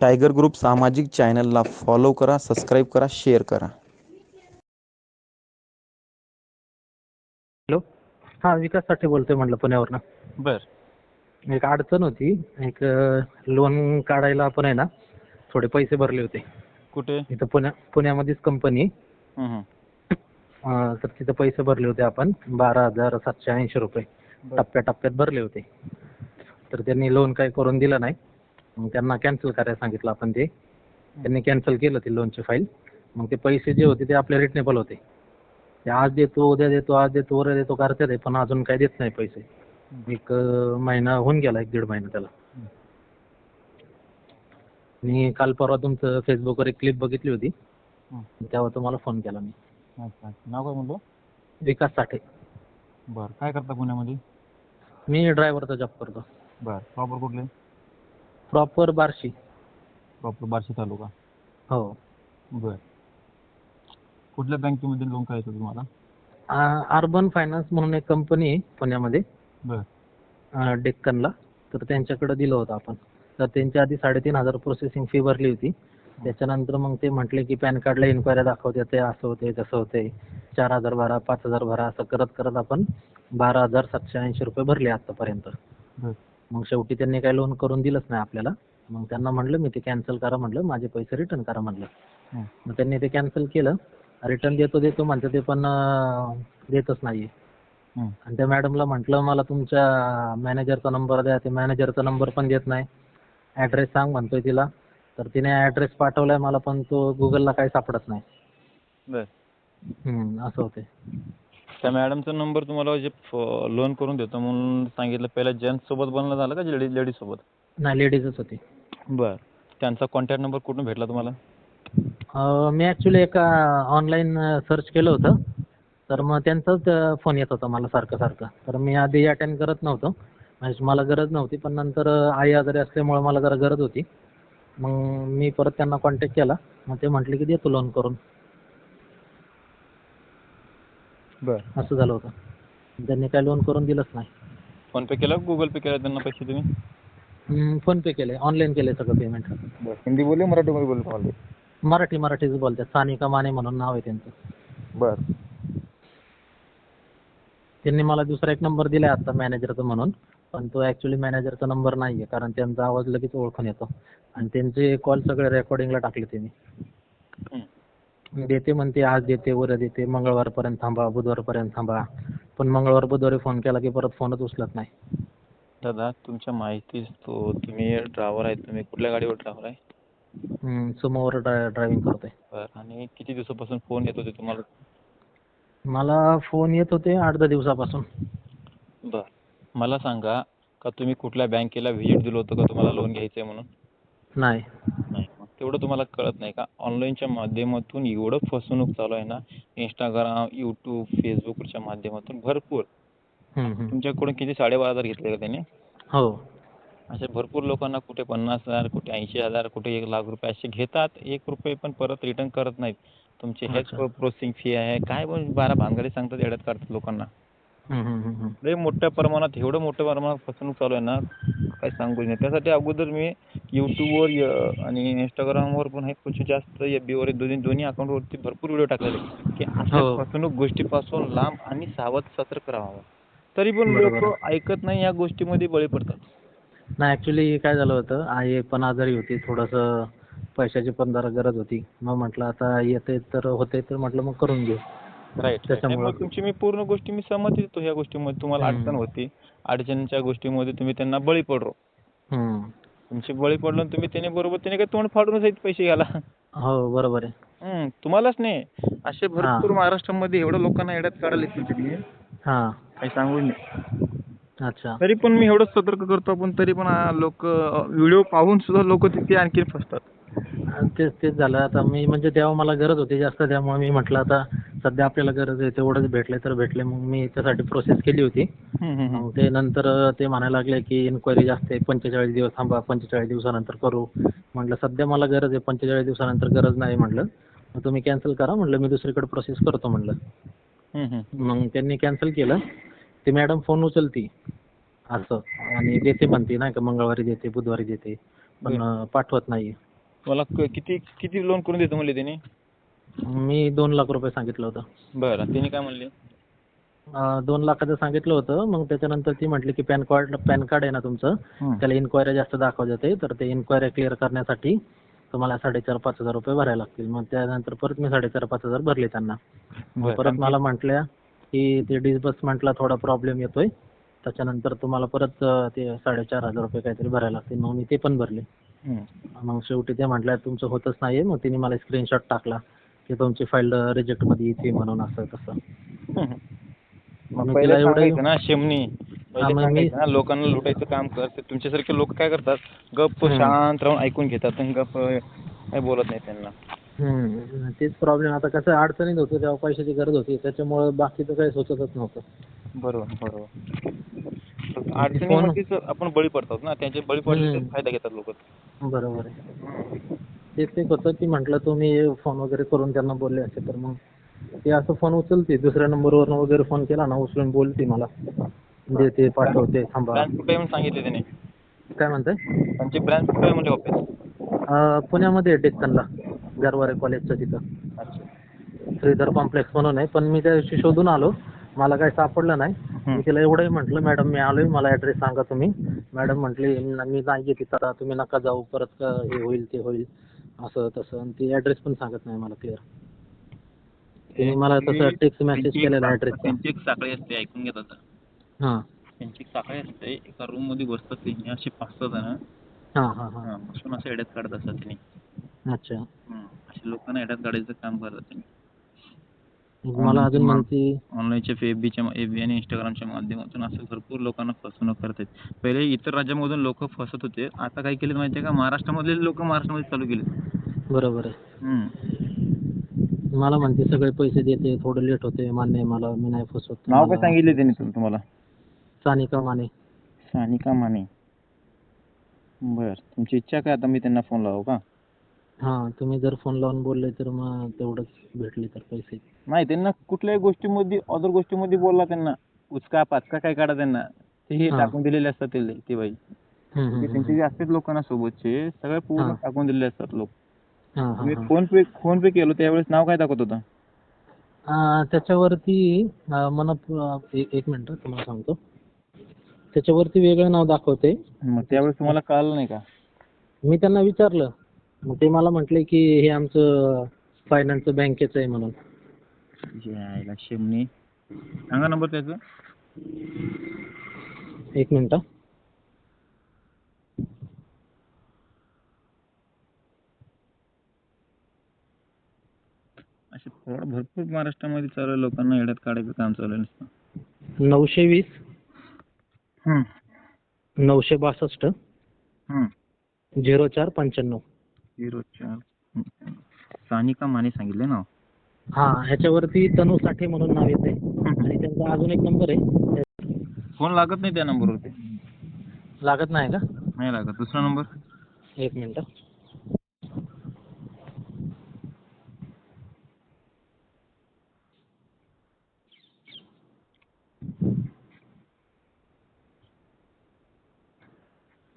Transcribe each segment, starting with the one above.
Tiger group सामाजिक चॅनलला follow करा सबस्क्राईब करा शेअर करा. हॅलो? हां विकाससाठी बोलतोय म्हटलं पुण्यावरनं. बर. एक अडचण होती. एक लोन काढायला आपण आहे ना थोडे पैसे भरले होते. कुठे? इथं पुण्या पुण्यामध्येच कंपनी हं, हं. तर तिथं पैसे भरले होते आपण. बारा हजार सातशे ऐंशी रुपये. बरं. टप्प्याटप्प्यात भरले होते. तर त्यांनी लोन काही करून दिलं नाही. मग त्यांना कॅन्सल करायला सांगितलं आपण ते. त्यांनी कॅन्सल केलं ते लोनची फाईल मग ते पैसे जे होते ते आपले रिटनेबल होते. ते आज देतो उद्या देतो आज देतो उद्या देतो करते ते पण अजून काही देत नाही पैसे. एक महिना होऊन गेला एक दीड महिना त्याला. मी काल परवा तुमचं फेसबुकवर एक क्लिप बघितली होती. तेव्हा तुम्हाला फोन केला मी. अच्छा नाव काय म्हणतो विकास साठे. बर. काय करता पुण्यामध्ये? मी ड्रायव्हरचा जॉब करतो. बर. प्रॉपर कुठले? प्रॉपर बार्शी. प्रॉपर बार्शी तालुका? हो. बर. कुठल्या बँकेमध्ये लोन करायचं तुम्हाला? अर्बन फायनान्स म्हणून एक कंपनी आहे पुण्यामध्ये. बर. अं, डेक्कनला. तर त्यांच्याकडे दिलं होतं आपण. तर त्यांच्या आधी साडेतीन हजार प्रोसेसिंग फी भरली होती. त्याच्यानंतर मग ते म्हटले की पॅन कार्डला इन्क्वायरी दाखवते ते असं होते तसं होते चार हजार भरा पाच हजार भरा असं करत करत आपण बारा हजार सातशे ऐंशी रुपये भरले आतापर्यंत. बर. मग शेवटी त्यांनी काही लोन करून दिलंच नाही आपल्याला. मग त्यांना म्हटलं मी ते कॅन्सल करा म्हटलं माझे पैसे रिटर्न करा म्हटलं हं. मग त्यांनी ते कॅन्सल केलं. रिटर्न देतो देतो म्हणतं ते पण देतच नाही हं. आणि त्या मॅडमला म्हटलं मला तुमच्या मॅनेजरचा नंबर द्या ते मॅनेजरचा नंबर पण देत नाही. ॲड्रेस सांग म्हणतोय तिला. तर तिने ॲड्रेस पाठवलाय मला पण तो गुगलला काही सापडत नाही. असं होते त्या मॅडमचा नंबर तुम्हाला जे लोन करून देतो म्हणून सांगितलं. पहिला जेंट्स सोबत बोलणं झालं का? लेडीज सोबत? नाही लेडीजच होती. बर. त्यांचा कॉन्टॅक्ट नंबर कुठून भेटला तुम्हाला? अं, मी ॲक्च्युली एका ऑनलाईन सर्च केलं होतं. तर मग त्यांचाच फोन येत होता मला सारखं सारखं. तर मी आधी अटेंड करत नव्हतो. म्हणजे मला गरज नव्हती पण नंतर अं, आई आजारी असल्यामुळे मला जरा गरज होती. मग मी परत त्यांना कॉन्टॅक्ट केला. मग ते म्हटले की देतो लोन करून. बर. असं झालं होतं. त्यांनी काही लोन करून दिलंच नाही. फोन पे केला? गुगल पे केला त्यांना पैसे तुम्ही? हं, फोन पे केले. ऑनलाईन केले सगळं पेमेंट बर. हिंदी बोलले मराठीमध्ये बोलले तुम्हाला मराठी मराठीच बोलतात. सानिका माने म्हणून नाव आहे त्यांचं. बर. त्यांनी मला दुसरा एक नंबर दिलाय आता मॅनेजरचा म्हणून. पण तो ॲक्च्युली मॅनेजरचा नंबर नाही आहे कारण त्यांचा आवाज लगेच ओळखून येतो. आणि त्यांचे कॉल सगळे रेकॉर्डिंगला टाकले त्यांनी. देते म्हणते आज देते उद्या देते मंगळवारपर्यंत थांबा बुधवारपर्यंत थांबा. पण मंगळवार बुधवारी फोन केला की परत फोनच उचलत नाही. दादा तुमच्या माहितीच तो तुम्ही ड्रायव्हर आहे तुम्ही कुठल्या गाडीवर ड्रायव्हर आहे? हं, सुमोवर ड्राय ड्रायव्हिंग करतोय. बर आणि किती दिवसापासून फोन येत होते तुम्हाला? मला फोन येत होते आठ दहा दिवसापासून. बर मला सांगा का तुम्ही कुठल्या बँकेला व्हिजिट दिलं होतं का तुम्हाला लोन घ्यायचं आहे म्हणून? नाही. तेवढं तुम्हाला कळत नाही का? ऑनलाईनच्या माध्यमातून एवढं फसवणूक चालू आहे ना? इंस्टाग्राम यूट्यूब फेसबुकच्या माध्यमातून भरपूर. तुमच्याकडून किती? साडेबारा हजार घेतले का त्याने? हो. असे भरपूर लोकांना कुठे पन्नास हजार कुठे ऐंशी हजार कुठे एक लाख रुपये असे घेतात. एक रुपये पण परत रिटर्न करत नाहीत. तुमची हेच. प्रोसेसिंग फी आहे. काय पण बारा भानगडी सांगतात येड्यात काढतात लोकांना. लय मोठ्या प्रमाणात एवढं मोठ्या प्रमाणात फसवणूक चालू आहे ना? काय सांगू नाही. त्यासाठी अगोदर मी यूट्यूबवर य- आणि इंस्टाग्रामवर पण आहे कुठे जास्त. एफ बीवर दोन्ही दोन्ही अकाउंटवरती भरपूर व्हिडिओ टाकलेले की अशा हो. फसवणूक गोष्टीपासून लांब आणि सावध सतर्क राहावं. तरी पण. लोक ऐकत नाही या गोष्टीमध्ये बळी पडतात. नाही ॲक्च्युली काय झालं होतं? आई पण आजारी होती. थोडंसं पैशाची पण जरा गरज होती. मग म्हटलं आता येते तर होते तर म्हटलं मग करून घेऊ. राईट त्याच्यामुळं- मग तुमची मी पूर्ण गोष्टी मी सहमत देतो ह्या गोष्टीमध्ये. तुम्हाला. अडचण होती. अडचणीच्या गोष्टीमध्ये तुम्ही त्यांना बळी पडलो. तुमची बळी पडलो आणि तुम्ही त्याने बरोबर त्याने काय तोंड फाडूनच आहेत पैसे घ्यायला. हो बरोबर आहे. हम्म, तुम्हालाच नाही. असे भरपूर महाराष्ट्रामध्ये एवढ्या लोकांना येड्यात येतील तुम्ही हां. काही सांगू नाही. अच्छा. तरी पण मी एवढं सतर्क करतो पण तरी पण लोक व्हिडिओ पाहून सुद्धा लोक तिथे आणखी फसतात. आणि तेच तेच झालं. आता मी म्हणजे तेव्हा मला गरज होती जास्त त्यामुळे मी म्हटलं आता सध्या आपल्याला गरज आहे तेवढंच भेटले तर भेटले मग मी त्यासाठी प्रोसेस केली होती. मग ते नंतर ते म्हणायला लागले की इन्क्वायरी जास्त आहे पंचेचाळीस दिवस थांबा पंचेचाळीस दिवसानंतर करू. म्हटलं सध्या मला गरज आहे पंचेचाळीस दिवसानंतर गरज नाही म्हटलं. मग तुम्ही कॅन्सल करा म्हटलं मी दुसरीकडे प्रोसेस करतो म्हटलं. मग त्यांनी कॅन्सल केलं. ती मॅडम फोन उचलती. असं. आणि देते म्हणते नाही का मंगळवारी देते बुधवारी देते. पण पाठवत नाही. मला किती किती लोन करून देतो म्हणले त्यांनी मी दोन लाख रुपये सांगितलं होतं. बरं त्यांनी काय म्हणले? दोन लाखाचं सांगितलं होतं. मग त्याच्यानंतर ती म्हटली की पॅन कार्ड पॅन कार्ड आहे ना तुमचं. त्याला इन्क्वायरी जास्त दाखवत जाते तर ते इन्क्वायरी क्लिअर करण्यासाठी तुम्हाला साडेचार पाच हजार रुपये भरायला लागतील. मग त्यानंतर परत मी साडेचार पाच हजार भरले त्यांना. परत मला म्हटल्या की ते डिस्बर्समेंटला थोडा प्रॉब्लेम येतोय. त्याच्यानंतर तुम्हाला परत ते साडेचार हजार रुपये काहीतरी भरायला लागतील. मग मी ते पण भरले. मग शेवटी ते म्हटल्या तुमचं होतच नाहीये. मग तिने मला स्क्रीनशॉट टाकला की तुमची फाईल रिजेक्टमध्ये येते म्हणून असं तसं. मग पहिले सांगायचं ना शेमनी पहिले मग मी- सांगायचं ना लोकांना लुटायचं काम करते तुमच्यासारखे लोक काय करतात? गप्प. शांत राहून ऐकून घेतात आणि गप्प काही बोलत नाही त्यांना. हम्म. तेच प्रॉब्लेम आता कसं अडचणीत होतं तेव्हा पैशाची गरज होती. त्याच्यामुळे बाकीचं काही सुचतच नव्हतं. बरोबर बरोबर. अडचणीमध्येच आपण बळी पडतात ना. त्यांचे बळी पडले. फायदा घेतात लोक. बरोबर आहे. तेच एक होतं की म्हटलं तुम्ही फोन वगैरे करून त्यांना बोलले असते तर मग ते असं फोन उचलते. दुसऱ्या नंबरवरून वगैरे फोन केला ना उचलून बोलते मला. देते पाठवते थांबा. ब्रँच कुठे आहे म्हणून सांगितले त्याने? काय म्हणताय? त्यांची ब्रँच कुठे आहे म्हणजे ऑफिस अं, पुण्यामध्ये आहे डेक्कनला गरवारे कॉलेजच्या तिथं. अच्छा. श्रीधर कॉम्प्लेक्स म्हणून आहे पण मी त्या दिवशी शोधून आलो. मला काही सापडलं नाही. मी तिला एवढंही म्हटलं मॅडम मी आलोय मला ॲड्रेस सांगा तुम्ही. मॅडम म्हटली "न- मी नाही तिथं आता तुम्ही नका जाऊ परत का हे होईल ते होईल. असं तसं आणि ती ॲड्रेस पण सांगत नाही मला क्लिअर तिने मला तसं टेक्स्ट मेसेज केलेला सा- ॲड्रेसचा त्यांची एक साखळी असते ऐकून घेत आता हां. त्यांची एक साखळी असते एका रूममध्ये बसतात ते असे पाच सहा जण. हां हां हां. बसून असं एड्यात काढत असतात त्यांनी अच्छा. असे लोकांना एड्यात काढायचं काम करतात त्यांनी मला अजून म्हणते ऑनलाईनच्या एफबीच्या एफबी आणि इंस्टाग्रामच्या माध्यमातून असं भरपूर लोकांना फसवणूक करतात. पहिले इतर राज्यामधून लोक फसत होते. आता काय केले माहिती आहे का? महाराष्ट्रामधले लोक महाराष्ट्रामध्ये चालू केले बरोबर आहे. मला म्हणते सगळे पैसे देते थोडं लेट होते मान्य आहे मला मी नाही फसवत. नाव काय मला- सांगितले त्यांनी तुम- तुम्हाला? सानिका माने. सानिका माने. बर तुमची इच्छा काय? आता मी त्यांना फोन लावू का? हां तुम्ही जर फोन लावून बोलले तर मग तेवढंच भेटले तर पैसे. नाही त्यांना कुठल्याही गोष्टीमध्ये अदर गोष्टीमध्ये बोलला त्यांना. उचका पाचका काय काढा त्यांना. ते हे. हा. टाकून दिलेले असतात ते ते बाई. हम्म, हम्म, ते हम्म. त्यांचे जे असतात लोकांना सोबतचे सगळे पूर्ण हा. टाकून दिलेले असतात लोक. हां. फोन पे फोन पे केलं त्यावेळेस नाव काय दाखवत होतं? अं, त्याच्यावरती अं, मला प- एक एक मिनिट तुम्हाला सांगतो. त्याच्यावरती वेगळं नाव दाखवते. मग त्यावेळेस तुम्हाला कळालं नाही का? मी त्यांना विचारलं. मग ते मला म्हटले की हे आमचं फायनान्स बँकेचं आहे म्हणून. यायला शेमणी. सांगा नंबर त्याचा. एक मिनिट. Fraud भरपूर महाराष्ट्रामध्ये चालू आहे लोकांना येड्यात काढायचं काम चालू आहे नुसतं. नऊशे वीस? हम्म. नऊशे बासष्ट? हम्म. झिरो चार पंच्याण्णव. झिरो चार हम्म. सानिका माने सांगितले ना हा. ह्याच्यावरती तनू साठे म्हणून नाव येते आणि त्यांचा अजून एक नंबर आहे. फोन लागत नाही त्या नंबरवरती. लागत नाही का? नाही लागत. दुसरा नंबर? एक minute.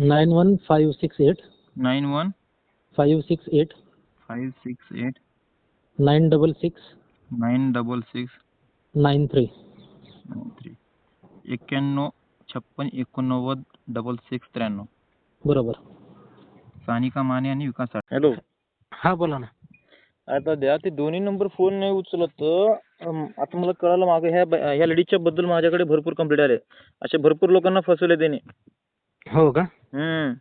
Nine one five six eight. Nine one five six eight. Five six eight. Nine double six. Nine double six. Nine three. Nine three. एक्क्याण्णव छप्पन एकोणनव्वद डबल सिक्स त्र्याण्णव. बरोबर. सानिका माने आणि विकास हॅलो. हा बोला ना. आता द्या ते दोन्ही नंबर फोन नाही उचलत. तर, अम, आता मला कळालं मागे ह्या ब- ह्या लेडीजच्या बद्दल माझ्याकडे भरपूर कंप्लेंट आले. असे भरपूर लोकांना फसवले त्याने. हो का? हम्म.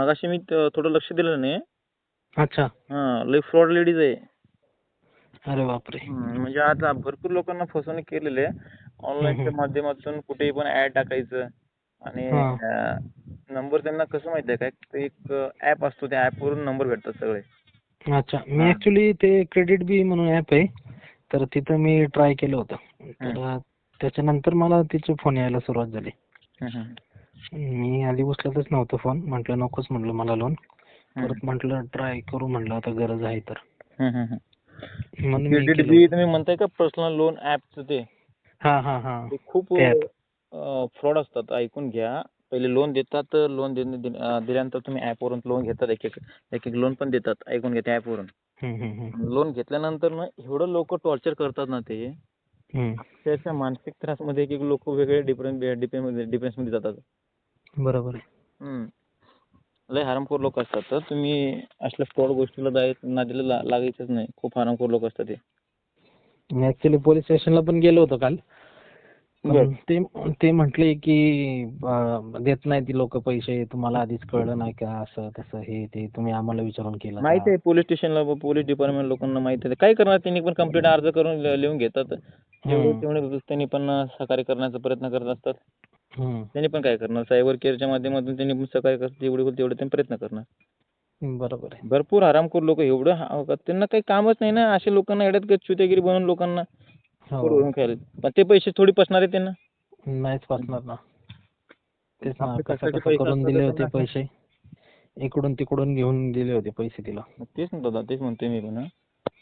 मगाशी मी त- थोडं लक्ष दिलं नाही. अच्छा. हा लई फ्रॉड लेडीज आहे. अरे बापरे. हम्म, म्हणजे आता भरपूर लोकांना फसवणूक केलेली आहे. ऑनलाईनच्या हम्म. माध्यमातून कुठेही पण ऍड टाकायचं. आणि हा. नंबर त्यांना कसं माहिती आहे काय ते एक ऍप असतो त्या ऍप वरून नंबर भेटतात सगळे. अच्छा. मी हा. ऍक्च्युली ते क्रेडिट बी म्हणून ऍप आहे. तर तिथं मी ट्राय केलं होतं. तर त्याच्यानंतर मला तिचे फोन यायला सुरुवात झाली. हम्म, हम्म. मी आधी उचलतच नव्हतं फोन म्हटलं नकोच म्हटलं मला लोन परत म्हटलं ट्राय करू म्हटलं आता गरज आहे तर हम्म, हम्म, हम्म. म्हणून मी क्रेडिट केलं. बी तुम्ही म्हणताय का पर्सनल लोन ऍपचं ते हा हा हा ते खूप ते app. फ्रॉड असतात ऐकून घ्या पहिले लोन देतात लोन दिल्यानंतर तुम्ही ॲपवरून लोन घेतात एक एक एक एक लोन पण देतात ऐकून घ्या त्या ॲपवरून हम्म, हम्म, हम्म. लोन घेतल्यानंतर ना एवढं लोक टॉर्चर करतात ना ते हम्म. त्याच्या मानसिक त्रासमध्ये एक एक लोक वेगळे डिफरंट डिपेंड डिफेन्समध्ये जातात बरोबर. लय हरामखोर लोक असतात तर तुम्ही असल्या फ्रॉड गोष्टीला जाय नादीला ला- लागायचंच नाही खूप हरामखोर लोक असतात ते मी ऍक्च्युली पोलीस स्टेशनला पण गेलो होतो काल बर. ते ते म्हटले की अं, देत नाही ती लोक पैसे तुम्हाला आधीच कळलं नाही का असं तसं हे ते तुम्ही आम्हाला विचारून केलं का? माहिती आहे पोलीस स्टेशनला पोलीस डिपार्टमेंट लोकांना माहिती आहे काय करणार त्यांनी पण कंप्लेंट अर्ज करून लिहून घेतात जेवढे. तेवढे त्यांनी पण सहकार्य करण्याचा प्रयत्न करत असतात. त्यांनी पण काय करणार? सायबर केअरच्या माध्यमातून त्यांनी पण सहकार्य करतात जेवढे होईल तेवढे त्यांनी प्रयत्न करणार. बरोबर आहे. भरपूर हरामखोर लोक एवढं हा- त्यांना काही कामच नाही ना. अशा लोकांना एड्यात गच्चुतेगिरी बनवून लोकांना हो. करून खायला पण ते पैसे थोडी पसणार आहे त्यांना. नाहीच वाचणार ना. तेच ना आपले कसं कष्टाचे कसं पैसे करून असतात दिले होते पैसे? इकडून तिकडून घेऊन दिले होते पैसे तिला. मग तेच ना दादा तेच म्हणतोय मी पण.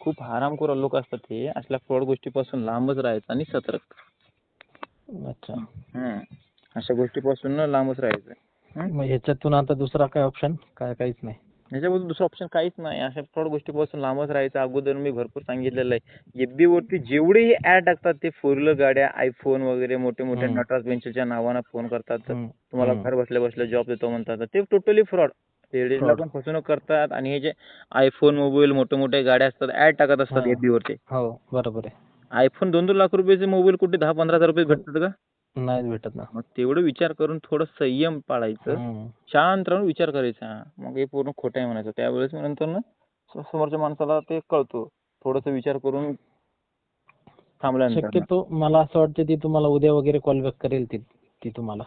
खूप हरामखोर लोक असतात ते. असल्या फ्रॉड गोष्टीपासून लांबच राहायचं आणि सतर्क. अच्छा. हम्म. अशा गोष्टीपासून लांबच राहायचं? मग ह्याच्यातून आता दुसरा काय ऑप्शन काय काहीच नाही याच्याबद्दल दुसरा ऑप्शन काहीच नाही अशा फ्रॉड गोष्टीपासून लांबच राहायचं अगोदर मी भरपूर सांगितलेलं आहे FB वरती जेवढेही ऍड टाकतात ते फोर व्हीलर गाड्या आयफोन वगैरे मोठे मोठे. नटराज बेंचच्या नावानं फोन करतात. तुम्हाला. घर बसल्या बसल्या जॉब देतो म्हणतात ते टोटली फ्रॉड लेडीजला. पण फसवणूक करतात आणि हे जे आयफोन मोबाईल मोठे मोठे गाड्या असतात ऍड टाकत असतात. FB वरती हो बरोबर आहे आयफोन दोन दोन लाख रुपयाचे मोबाईल कुठे दहा पंधरा हजार रुपये भेटतात का नाहीच भेटत ना. मग तेवढं विचार करून थोडं संयम पाळायचं. हम्म. शांत राहून विचार करायचा. मग हे पूर्ण खोटं आहे म्हणायचं. त्यावेळेस मग नंतर ना स- समोरच्या माणसाला ते कळतो. थोडंसं विचार करून थांबल्यानंतर ना. शक्यतो मला असं वाटतं ती तुम्हाला उद्या वगैरे कॉल बॅक करेल ती ती तुम्हाला.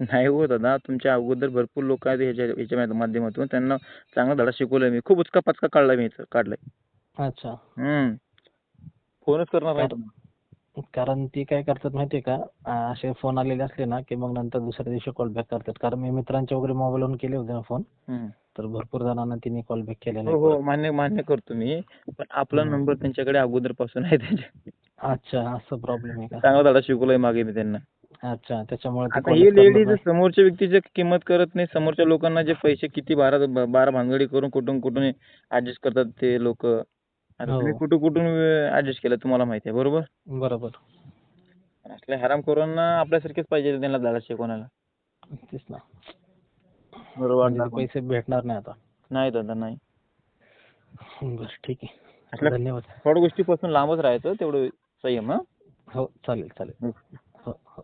नाही हो दादा तुमच्या अगोदर भरपूर लोक आहेत ह्याच्या ह्याच्या माध्यमातून. त्यांना चांगला धडा शिकवलाय मी. खूप उचका पचका काढलाय मी इथं, काढलाय. अच्छा. हम्म. फोनच करणार नाही कारण- कारण ती काय करतात माहितीये का? असे फोन आलेले असले ना की मग नंतर दुसऱ्या दिवशी कॉल बॅक करतात. कारण मी मित्रांच्या वगैरे मोबाईलवरून केले होते ना फोन. तर भरपूर जणांना तिने कॉल बॅक केलेला हो हो मान्य मान्य करतो मी. पण आपला. नंबर त्यांच्याकडे अगोदरपासून आहे त्यांच्या. अच्छा असं प्रॉब्लेम आहे का? चांगला धडा शिकवलाय मागे मी त्यांना. अच्छा त्याच्यामुळे ही लेडीज. समोरच्या व्यक्तीची किंमत करत नाही. समोरच्या लोकांना जे पैसे किती बारा बारा भानगडी करून कुठून कुठून ऍडजस्ट करतात ते लोक. आता हो. तुम्ही कुठून कुठून ऍडजस्ट केलं तुम्हाला माहिती आहे बरोबर? बरोबर. असल्या हरामखोरांना आपल्यासारखेच पाहिजे त्यांना धडा शिकवण्याला तेच ना. बरोबर म्हणजे पैसे भेटणार नाही आता. नाही दादा नाही. बस ठीक आहे. धन्यवाद. फ्रॉड गोष्टीपासून लांबच राहायचं तेवढं संयम हा? हो चालेल चालेल. हो हो.